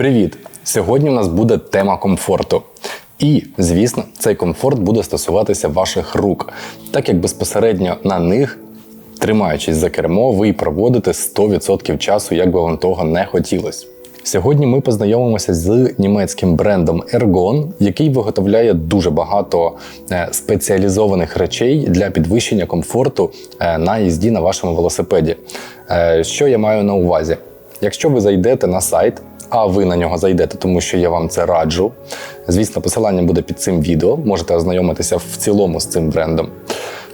Привіт! Сьогодні у нас буде тема комфорту. І, звісно, цей комфорт буде стосуватися ваших рук, так як безпосередньо на них, тримаючись за кермо, ви проводите 100% часу, як би вам того не хотілося. Сьогодні ми познайомимося з німецьким брендом Ergon, який виготовляє дуже багато е, спеціалізованих речей для підвищення комфорту е, на їзді на вашому велосипеді. Е, Що я маю на увазі? Якщо ви зайдете на сайт, а ви на нього зайдете, тому що я вам це раджу. Звісно, посилання буде під цим відео. Можете ознайомитися в цілому з цим брендом.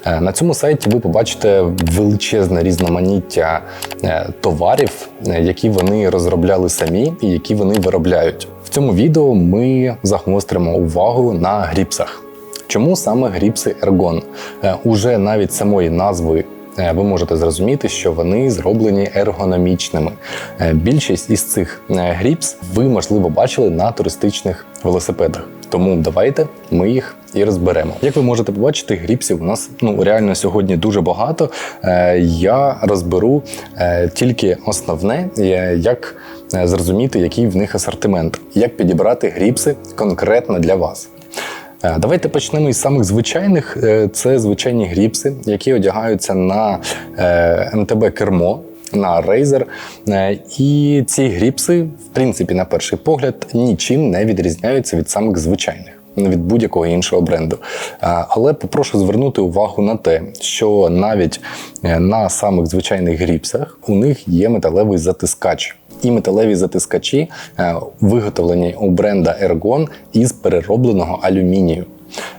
Е, На цьому сайті ви побачите величезне різноманіття е, товарів, е, які вони розробляли самі і які вони виробляють. В цьому відео ми загостримо увагу на гріпсах. Чому саме гріпси Ergon? Уже навіть самої назви ви можете зрозуміти, що вони зроблені ергономічними. Е, Більшість із цих е, гріпс ви, можливо, бачили на туристичних велосипедах. Тому давайте ми їх і розберемо. Як ви можете побачити, гріпсів у нас ну реально сьогодні дуже багато. Е, Я розберу е, тільки основне, е, як е, зрозуміти, який в них асортимент, як підібрати гріпси конкретно для вас. Е, Давайте почнемо із самих звичайних. Е, Це звичайні гріпси, які одягаються на е, МТБ кермо. На Razer. Е, І ці гріпси, в принципі, на перший погляд, нічим не відрізняються від самих звичайних, від будь-якого іншого бренду. Але попрошу звернути увагу на те, що навіть е, на самих звичайних гріпсах у них є металевий затискач. І металеві затискачі е, виготовлені у бренда Ergon із переробленого алюмінію.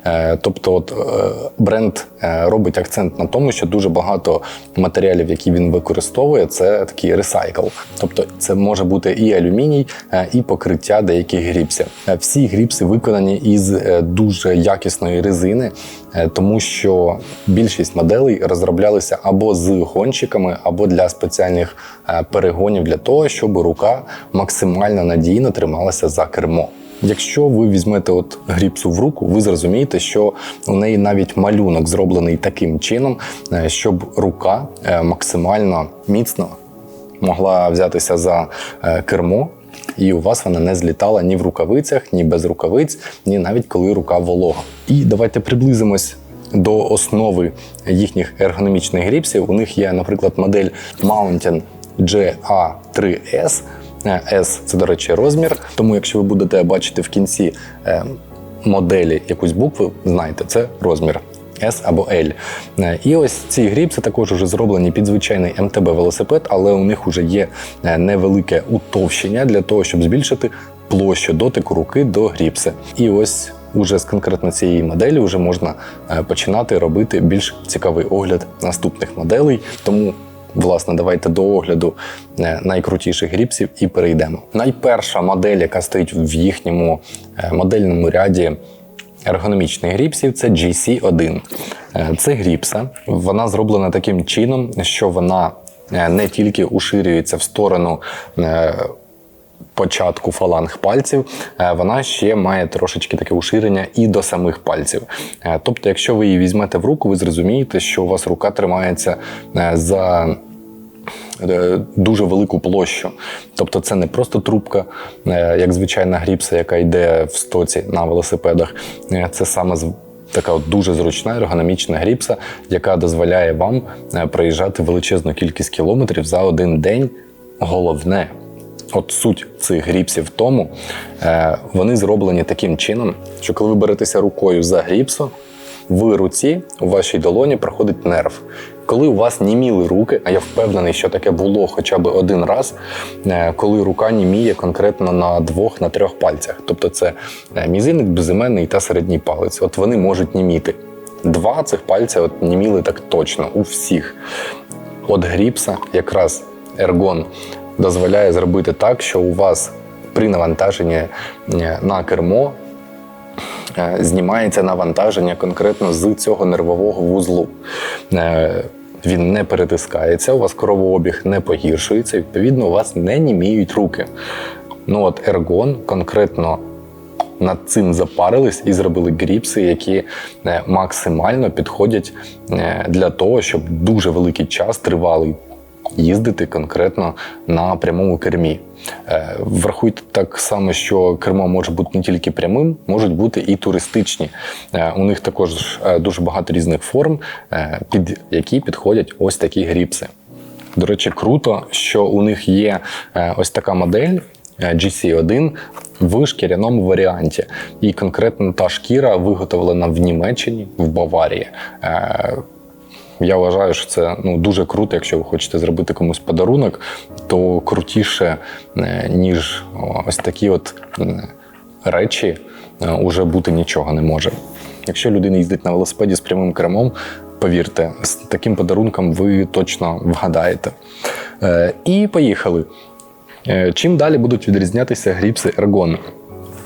Е, Тобто, от, е, бренд е, робить акцент на тому, що дуже багато матеріалів, які він використовує, це такий ресайкл. Тобто, це може бути і алюміній, і покриття деяких гріпсів. Всі гріпси виконані із дуже якісної резини, тому що більшість моделей розроблялися або з гонщиками, або для спеціальних перегонів для того, щоб рука максимально надійно трималася за кермо. Якщо ви візьмете от гріпсу в руку, ви зрозумієте, що у неї навіть малюнок зроблений таким чином, е, щоб рука е, максимально міцно могла взятися за е, кермо, і у вас вона не злітала ні в рукавицях, ні без рукавиць, ні навіть коли рука волога. І давайте приблизимось. До основи їхніх ергономічних гріпсів у них є, наприклад, модель Mountain GA3S. Е, S – це, до речі, розмір. Тому, якщо ви будете бачити в кінці е, моделі якусь букву, знайте, це розмір. S або L. Е, І ось ці гріпси також вже зроблені під звичайний МТБ велосипед, але у них вже є невелике утовщення для того, щоб збільшити площу дотику руки до гріпси. І ось уже з конкретно цієї моделі вже можна починати робити більш цікавий огляд наступних моделей. Тому Власне, давайте до огляду е, найкрутіших гріпсів і перейдемо. Найперша модель, яка стоїть в їхньому е, модельному ряді ергономічних гріпсів, це GC1. Е, Це гріпса. Вона зроблена таким чином, що вона не тільки уширюється в сторону. Початку фаланг пальців, вона ще має трошечки таке уширення і до самих пальців. Тобто, якщо ви її візьмете в руку, ви зрозумієте, що у вас рука тримається за дуже велику площу. Тобто це не просто трубка, е, як звичайна гріпса, яка йде в стоці на велосипедах. Е, Це саме така от дуже зручна ергономічна гріпса, яка дозволяє вам е, проїжджати величезну кількість кілометрів за один день. Головне, от суть цих гріпсів в тому, е, вони зроблені таким чином, що коли ви беретеся рукою за гріпсу, в руці у вашій долоні проходить нерв. Коли у вас німіли руки, а я впевнений, що таке було хоча б один раз, е, коли рука німіє конкретно на двох, на трьох пальцях. Тобто це е, мізинець, безіменний та середній палець. От вони можуть німіти. Два цих пальця от німіли так точно у всіх. От гріпса, якраз ергон, дозволяє зробити так, що у вас при навантаженні е, на кермо знімається навантаження конкретно з цього нервового вузлу. Він не перетискається, у вас кровообіг не погіршується, відповідно, у вас не німіють руки. Ну от ергон конкретно над цим запарились і зробили гріпси, які е, максимально підходять е, для того, щоб дуже великий час тривалий. Їздити конкретно на прямому кермі. Е, Врахуйте так само, що кермо може бути не тільки прямим, можуть бути і туристичні. Е, У них також е, дуже багато різних форм, під які підходять ось такі гріпси. До речі, круто, що у них є ось така модель е, GC1 в шкіряному варіанті. І конкретно та шкіра виготовлена в Німеччині, в Баварії. Я вважаю, що це ну, дуже круто, якщо ви хочете зробити комусь подарунок, то крутіше, е, ніж ось такі от речі, е, уже бути нічого не може. Якщо людина їздить на велосипеді з прямим кермом, повірте, з таким подарунком ви точно вгадаєте. Е, І поїхали. Чим далі будуть відрізнятися гріпси Ergon?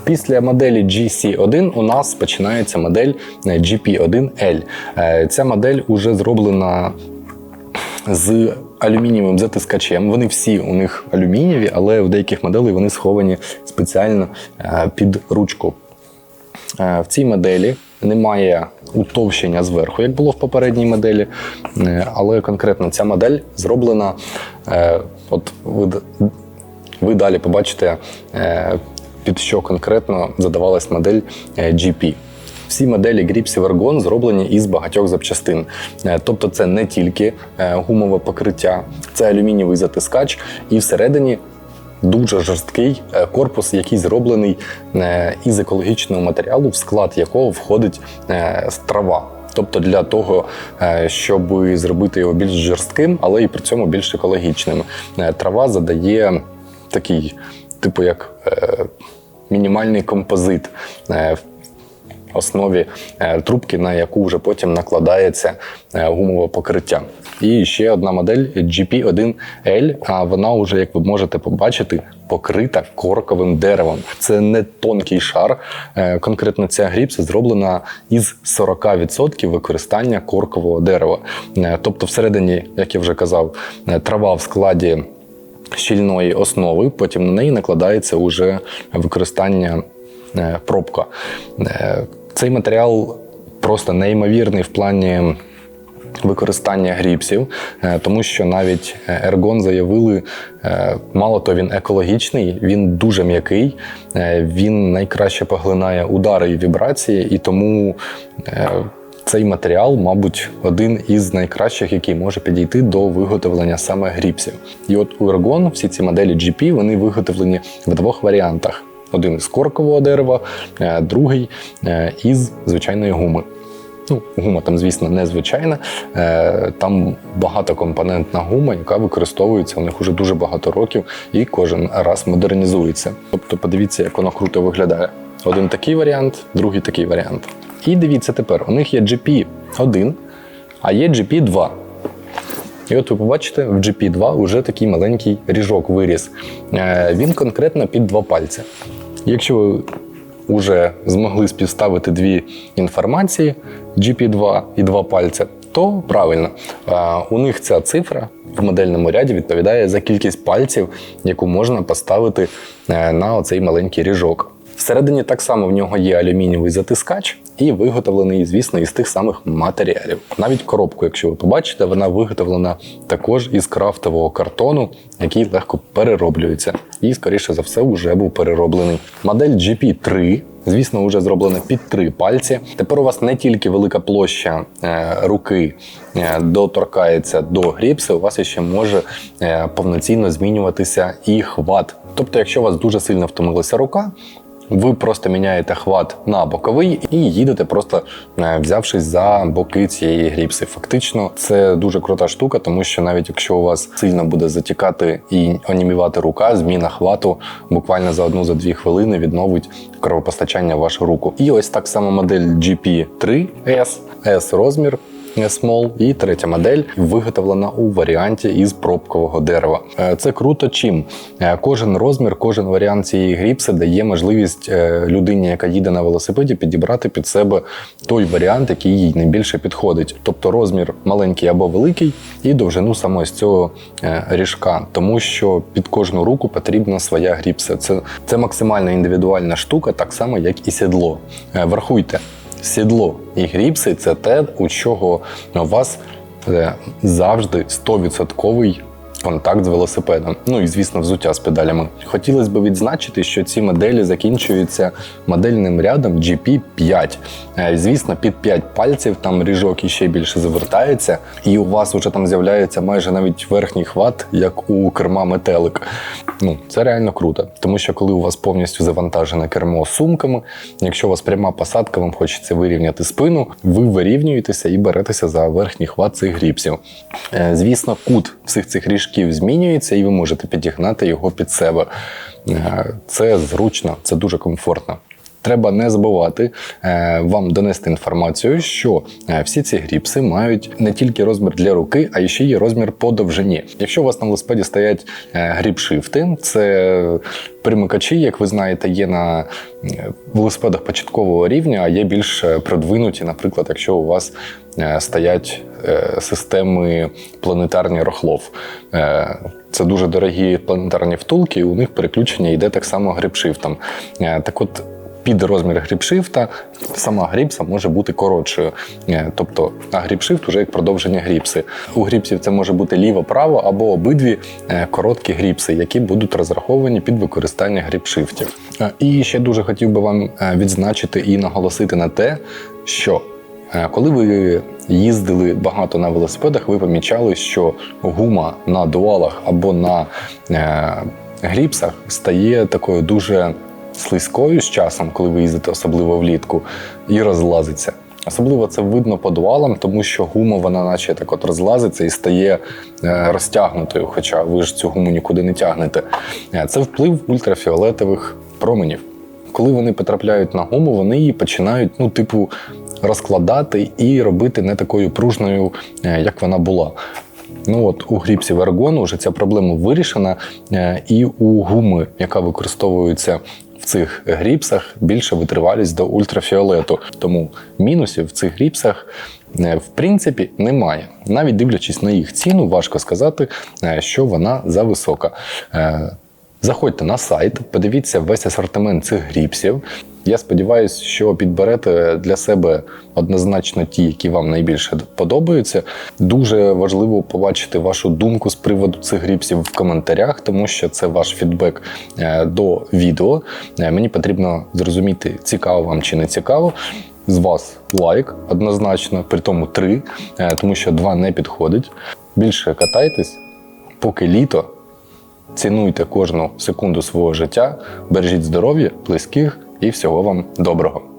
Після моделі GC1 у нас починається модель е, GP1L. Е, Ця модель вже зроблена з алюмінієвим затискачем. Вони всі у них алюмінієві, але в деяких моделей вони сховані спеціально е, під ручку. В цій моделі немає утовщення зверху, як було в попередній моделі. Але конкретно ця модель зроблена. От ви, ви далі побачите, під що конкретно задавалась модель е, GP. Всі моделі гріпсів Ergon зроблені із багатьох запчастин. Е, Тобто це не тільки е, гумове покриття, це алюмінієвий затискач, і всередині дуже жорсткий корпус, який зроблений із екологічного матеріалу, в склад якого входить трава. Тобто для того, щоб зробити його більш жорстким, але і при цьому більш екологічним. Трава задає такий, типу, як е, мінімальний композит е, в основі е, трубки, на яку вже потім накладається е, гумове покриття. І ще одна модель GP1L, а вона вже, як ви можете побачити, покрита корковим деревом. Це не тонкий шар. Е, Конкретно ця гріпса зроблена із 40% використання коркового дерева. Е, Тобто, всередині, як я вже казав, е, трава в складі щільної основи, потім на неї накладається уже використання е, пробка. Е, Цей матеріал просто неймовірний в плані. Використання гріпсів, е, тому що навіть Ергон заявили, мало то він екологічний, він дуже м'який, він найкраще поглинає удари і вібрації, і тому цей матеріал, мабуть, один із найкращих, який може підійти до виготовлення саме гріпсів. І от у Ergon всі ці моделі GP вони виготовлені в двох варіантах: один із коркового дерева, е, другий е, із звичайної гуми. Ну, гума там, звісно, незвичайна. Е, Там багатокомпонентна гума, яка використовується у них уже дуже багато років і кожен раз модернізується. Тобто, подивіться, як воно круто виглядає. Один такий варіант, другий такий варіант. І дивіться тепер: у них є GP1, а є GP2. І от ви побачите, в GP2 вже такий маленький ріжок виріс. Е, Він конкретно під два пальці. Якщо ви вже змогли співставити дві інформації GP2 і два пальця, то правильно. Е, У них ця цифра в модельному ряді відповідає за кількість пальців, яку можна поставити е, на оцей маленький ріжок. Всередині так само в нього є алюмінієвий затискач і виготовлений, звісно, із тих самих матеріалів. Навіть коробку, якщо ви побачите, вона виготовлена також із крафтового картону, який легко перероблюється. І, скоріше за все, вже був перероблений. Модель GP3, звісно, вже зроблена під три пальці. Тепер у вас не тільки велика площа е, руки е, доторкається до гріпси, у вас ще може е, повноцінно змінюватися і хват. Тобто, якщо у вас дуже сильно втомилася рука, ви просто міняєте хват на боковий і їдете, просто е, взявшись за боки цієї гріпси. Фактично, це дуже крута штука, тому що навіть якщо у вас сильно буде затікати і онімівати рука, зміна хвату буквально за одну за дві хвилини відновить кровопостачання в вашу руку. І ось так само модель GP3S, S розмір. Small і третя модель виготовлена у варіанті із пробкового дерева. Е, Це круто. Чим Е, кожен розмір, кожен варіант цієї гріпси дає можливість е, людині, яка їде на велосипеді, підібрати під себе той варіант, який їй найбільше підходить. Тобто розмір маленький або великий, і довжину саме з цього е, ріжка, тому що під кожну руку потрібна своя гріпса. Це, це максимально індивідуальна штука, так само як і сідло. Е, Врахуйте. Сідло і гріпси це те, у чого у вас е, завжди 100% контакт з велосипедом. Ну і звісно, взуття з педалями. Хотілося б відзначити, що ці моделі закінчуються модельним рядом GP5. Е, Звісно, під 5 пальців там ріжок іще більше завертається, і у вас вже там з'являється майже навіть верхній хват, як у керма метелик. Ну, це реально круто, тому що коли у вас повністю завантажене кермо сумками, якщо у вас пряма посадка, вам хочеться вирівняти спину, ви вирівнюєтеся і беретеся за верхній хват цих гріпсів. Е, Звісно, кут всіх цих ріжків змінюється, і ви можете підігнати його під себе. Е, Це зручно, це дуже комфортно. Треба не забувати е, вам донести інформацію, що е, всі ці гріпси мають не тільки розмір для руки, а ще й розмір по довжині. Якщо у вас на велосипеді стоять е, гріп-шифти, це примикачі, як ви знаєте, є на велосипедах початкового рівня, а є більш продвинуті, наприклад, якщо у вас стоять системи планетарні рохлов. Це дуже дорогі планетарні втулки, і у них переключення йде так само гріпшифтом. Е, Так от під розмір гріпшифта сама гріпса може бути коротшою. Е, Тобто, а гріпшифт вже як продовження гріпси. У гріпсів це може бути ліво-право або обидві е, короткі гріпси, які будуть розраховані під використання гріпшифтів. Е, І ще дуже хотів би вам відзначити і наголосити на те, що Коли ви їздили багато на велосипедах, ви помічали, що гума на дуалах або на гріпсах стає такою дуже слизькою з часом, коли ви їздите, особливо влітку, і розлазиться. Особливо це видно по дуалам, тому що гума вона наче так от розлазиться і стає е, розтягнутою, хоча ви ж цю гуму нікуди не тягнете. Е, Це вплив ультрафіолетових променів. Коли вони потрапляють на гуму, вони її починають, ну, типу, розкладати і робити не такою пружною, е, як вона була. Ну от у гріпсів аргону вже ця проблема вирішена, і у гуми, яка використовується в цих гріпсах, більше витривалість до ультрафіолету. Тому мінусів в цих гріпсах е, в принципі немає. Навіть дивлячись на їх ціну, важко сказати, е, що вона зависока. Е, Заходьте на сайт, подивіться весь асортимент цих гріпсів. Я сподіваюся, що підберете для себе однозначно ті, які вам найбільше подобаються. Дуже важливо побачити вашу думку з приводу цих гріпсів в коментарях, тому що це ваш фідбек е, до відео. Е, Мені потрібно зрозуміти, цікаво вам чи не цікаво. З вас лайк однозначно, при тому три, е, тому що два не підходить. Більше катайтесь, поки літо. Цінуйте кожну секунду свого життя, бережіть здоров'я, близьких і всього вам доброго.